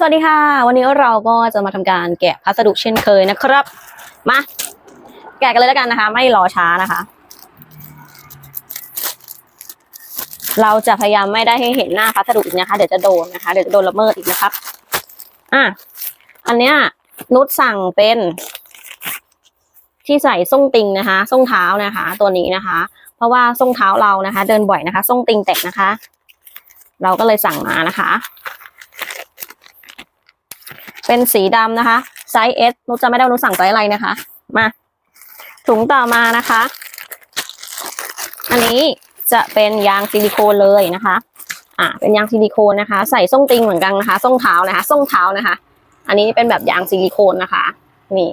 สวัสดีค่ะ วันนี้เราก็จะมาทำการแกะพัสดุเช่นเคยนะครับ มา แกะกันเลยแล้วกันนะคะ ไม่รอช้านะคะ เราจะพยายามไม่ได้ให้เห็นหน้าพัสดุอีกนะคะ เดี๋ยวจะโดนนะคะ เดี๋ยวจะโดนละเมิดอีกนะครับ อะอันเนี้ยนุชสั่งเป็น ที่ใส่ส้งติงนะคะส้งเท้านะคะ ตัวนี้นะคะ เพราะว่าส้งเท้าเรานะคะ เดินบ่อยนะคะ ส้งติงแตกนะคะ เราก็เลยสั่งมานะคะ เป็นสีดำนะคะ ไซส์ S นุชจะไม่ได้นุชสั่งไซส์อะไรนะคะ มา ถุงต่อมานะคะ อันนี้จะเป็นยางซิลิโคนเลยนะคะ อ่า เป็นยางซิลิโคนนะคะ ใส่ส้งติงเหมือนกันนะคะ ส้งเท้านะคะ ส้งเท้านะคะ อันนี้เป็นแบบยางซิลิโคนนะคะ นี่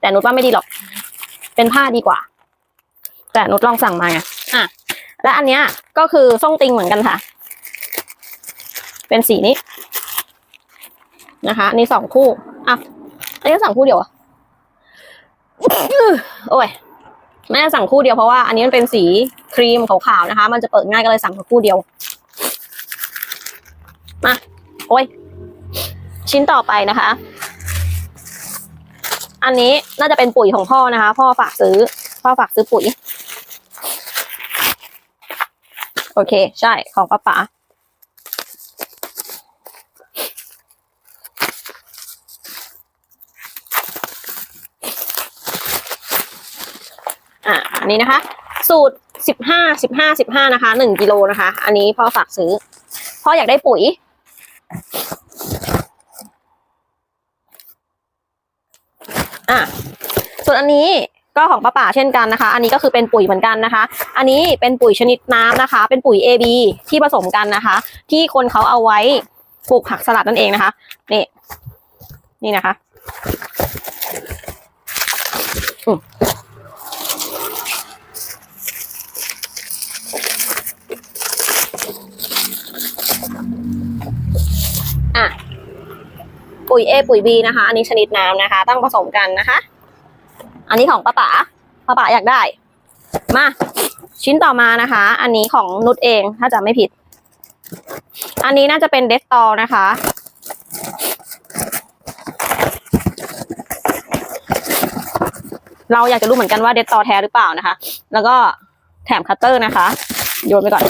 แต่นุชว่าไม่ดีหรอก เป็นผ้าดีกว่า แต่นุชลองสั่งมาไง อะ และอันเนี้ยก็คือส้งติงเหมือนกันค่ะ เป็นสีนี้ นะคะอันนี่สองคู่อะอันนี้ก็สั่งคู่เดียวอะโอ้ยไม่ได้สั่งคู่เดียวเพราะว่าอันนี้มันเป็นสีครีมขาวๆนะคะ มันจะเปิดง่ายก็เลยสั่งคู่เดียวมาโอ้ยชิ้นต่อไปนะคะ อันนี้น่าจะเป็นปุ๋ยของพ่อนะคะ พ่อฝากซื้อ พ่อฝากซื้อปุ๋ย โอเค ใช่ของป้าป๋า อะอันนี้นะคะ สูตรสิบห้าสิบห้าสิบห้านะคะหนึ่งกิโลนะคะ อันนี้พ่อฝากซื้อ พ่ออยากได้ปุ๋ย อะส่วนอันนี้ก็ของป้าป่าเช่นกันนะคะ อันนี้ก็คือเป็นปุ๋ยเหมือนกันนะคะ อันนี้เป็นปุ๋ยชนิดน้ำนะคะ เป็นปุ๋ย AB ที่ผสมกันนะคะ ที่คนเขาเอาไว้ปลูกผักสลัดนั่นเองนะคะ นี่ นี่นะคะ อะ ปุ๋ย A ปุ๋ย B นะคะ อันนี้ชนิดน้ำนะคะ ต้องผสมกันนะคะ อันนี้ของป้าป๋าป้าป๋าอยากได้ มา ชิ้นต่อมานะคะ อันนี้ของนุชเองถ้าจะไม่ผิด อันนี้น่าจะเป็นเดสตอลนะคะ เราอยากจะรู้เหมือนกันว่าเดสตอลแท้หรือเปล่านะคะ แล้วก็แถมคัตเตอร์นะคะ โยนไปก่อน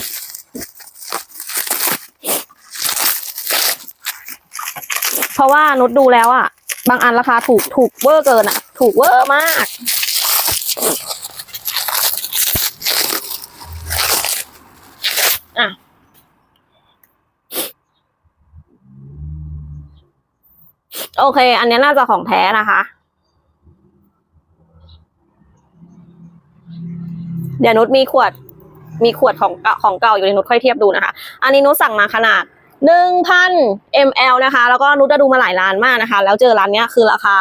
เพ ราะว่านุชดูแล้วอะบางอันราคาถูกถูกเวอร์เกินอะถูกเวอร์มาก อะโอเค อันนี้น่าจะของแท้นะคะ เดี๋ยวนุชมีขวด มีขวดของเก่าของเก่าอยู่ในนุชค่อยเทียบดูนะคะ อันนี้นุชสั่งมาขนาด หนึ่งพัน ml นะคะ แล้วก็นุชจะดูมาหลายร้านมากนะคะ แล้วเจอร้านเนี้ยคือราคา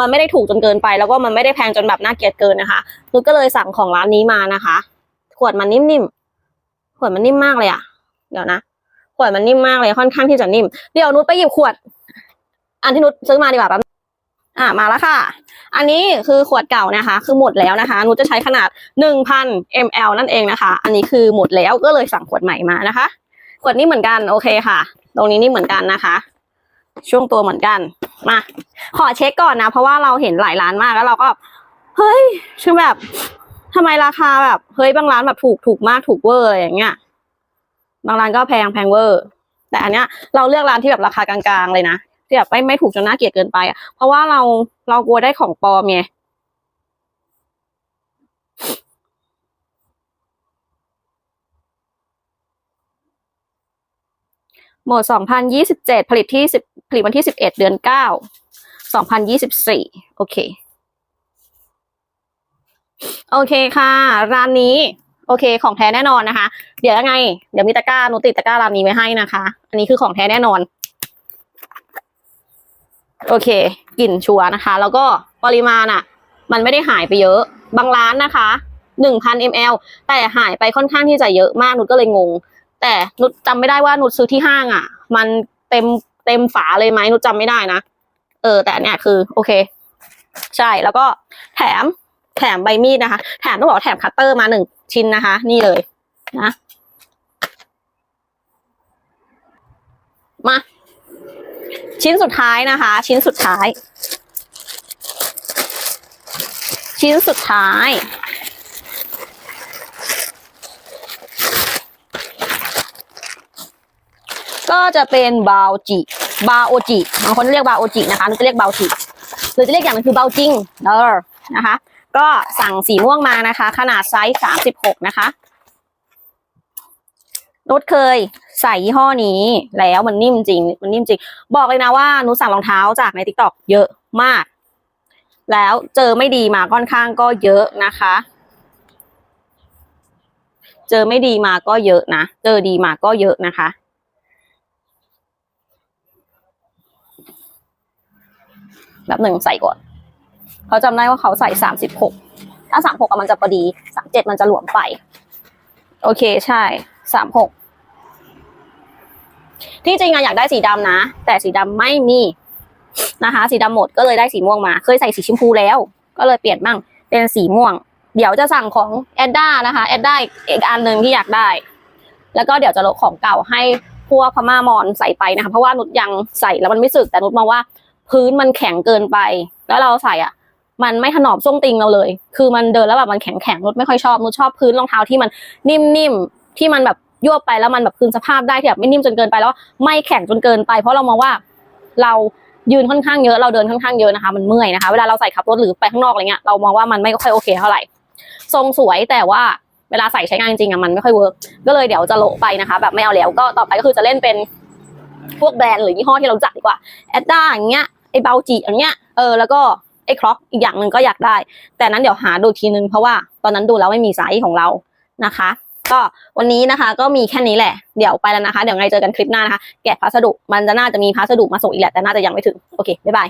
มันไม่ได้ถูกจนเกินไป แล้วก็มันไม่ได้แพงจนแบบน่าเกลียดเกินนะคะนุชก็เลยสั่งของร้านนี้มานะคะ ขวดมันนิ่มๆ ขวดมันนิ่มมากเลยอะเดี๋ยวนะ ขวดมันนิ่มมากเลยค่อนข้างที่จะนิ่ม เดี๋ยวนุชไปหยิบขวด อันที่นุชซื้อมาดีกว่าแป๊บอะมาแล้วค่ะ อันนี้คือขวดเก่านะคะ คือหมดแล้วนะคะนุชจะใช้ขนาดหนึ่งพัน ml นั่นเองนะคะ อันนี้คือหมดแล้วก็เลยสั่งขวดใหม่มานะคะ ขวดนี้เหมือนกันโอเคค่ะ ตรงนี้นี่เหมือนกันนะคะ ช่วงตัวเหมือนกันมาขอเช็คก่อนนะ เพราะว่าเราเห็นหลายร้านมากแล้วเราก็ เฮ้ยคือแบบทำไมราคาแบบเฮ้ยบางร้านแบบถูกถูกมากถูกเวอร์อะไรอย่างเงี้ยบางร้านก็แพงแพงเวอร์ แต่อันเนี้ย เราเลือกร้านที่แบบราคากลางๆเลยนะที่แบบไม่ไม่ถูกจนน่าเกลียดเกินไปอะเพราะว่าเราเรากลัวได้ของปลอมไง หมด 2027 ผลิตที่10ผลิตวันที่ 11 เดือน 9 2024 โอเค โอเคค่ะ ร้านนี้ โอเค ของแท้แน่นอนนะคะ เดี๋ยวยังไง เดี๋ยวมีตะกร้าหนูติดตะกร้าร้านนี้ไว้ให้นะคะ อันนี้คือของแท้แน่นอน โอเค กลิ่นชัวร์นะคะ แล้วก็ปริมาณอะมันไม่ได้หายไปเยอะ บางร้านนะคะ 1,000 ml แต่หายไปค่อนข้างที่จะเยอะมากนุชก็เลยงง แต่นุชจำไม่ได้ว่านุชซื้อที่ห้างอะ มันเต็มเต็มฝาเลยไหมนุชจำไม่ได้นะเออแต่อันเนี่ยคือโอเค ใช่แล้วก็แถมแถมใบมีดนะคะ แถมต้องบอกว่าแถมคัตเตอร์มาหนึ่งชิ้นนะคะ นี่เลยนะมาชิ้นสุดท้ายนะคะ ชิ้นสุดท้าย ชิ้นสุดท้าย ก็จะเป็นบาจิบาโอจิบางคนเรียกบาโอจินะคะหนึกจะเรียกบาจิหรือจะเรียกอย่างหนึงคือเบาจิงเออนะคะ ก็สั่งสีม่วงมานะคะ ขนาดไซส์สามสิบหกนะคะนุชเคยใส่ยี่ห้อนี้แล้วมันนิ่มจริง มันนิ่มจริง บอกเลยนะว่านุชสั่งรองเท้าจากในทิกตอกเยอะมาก แล้วเจอไม่ดีมาค่อนข้างก็เยอะนะคะ เจอไม่ดีมาก็เยอะนะ เจอดีมาก็เยอะนะคะ แบบหนึ่งใส่ก่อนเขาจำได้ว่าเขาใส่สามสิบหกถ้าสามหกมันจะพอดีสามเจ็ดมันจะหลวมไป โอเคใช่สามหกที่จริงอะอยากได้สีดำนะ แต่สีดำไม่มีนะคะ สีดำหมดก็เลยได้สีม่วงมา เคยใส่สีชมพูแล้ว ก็เลยเปลี่ยนมั่งเป็นสีม่วง เดี๋ยวจะสั่งของแอดด้านะคะแอดด้าอีกอันหนึ่งที่อยากได้ แล้วก็เดี๋ยวจะลดของเก่าให้พวกพม่ามอนใส่ไปนะคะ เพราะว่านุชยังใส่แล้วมันไม่สึกแต่นุชมองว่า พื้นมันแข็งเกินไป แล้วเราใส่อะ มันไม่ถนอมส้งติงเราเลย คือมันเดินแล้วแบบมันแข็งแข็งนุชไม่ค่อยชอบนุชชอบพื้นรองเท้าที่มันนิ่มๆที่มันแบบยวไปแล้วมันแบบคืนสภาพได้ที่แบบไม่นิ่มจนเกินไปแล้วไม่แข็งจนเกินไป เพราะเรามองว่าเรายืนค่อนข้างเยอะเราเดินค่อนข้างเยอะนะคะ มันเมื่อยนะคะ เวลาเราใส่ขับรถหรือไปข้างนอกอะไรเงี้ยเรามองว่ามันไม่ค่อยโอเคเท่าไหร่ทรงสวยแต่ว่าเวลาใส่ใช้งานจริงอะมันไม่ค่อยเวิร์กก็เลยเดี๋ยวจะโละไปนะคะ แบบไม่เอาแล้วก็ต่อไปก็คือจะเล่นเป็นพวกแบรนด์หรือยี่ห้อที่เราจักดีกว่าแอดด้าอย่างเงี้ย ไอ้เบาจีอย่างเงี้ยเออแล้วก็ไอ้คล็อกอีกอย่างหนึ่งก็อยากได้ แต่นั้นเดี๋ยวหาดูทีนึงเพราะว่าตอนนั้นดูแล้วไม่มีไซส์ของเรานะคะ ก็วันนี้นะคะก็มีแค่นี้แหละ เดี๋ยวไปแล้วนะคะ เดี๋ยวไงเจอกันคลิปหน้านะคะ แกะพัสดุมันจะน่าจะมีพัสดุมาส่งอีกแหละแต่น่าจะยังไม่ถึงโอเคบ๊ายบาย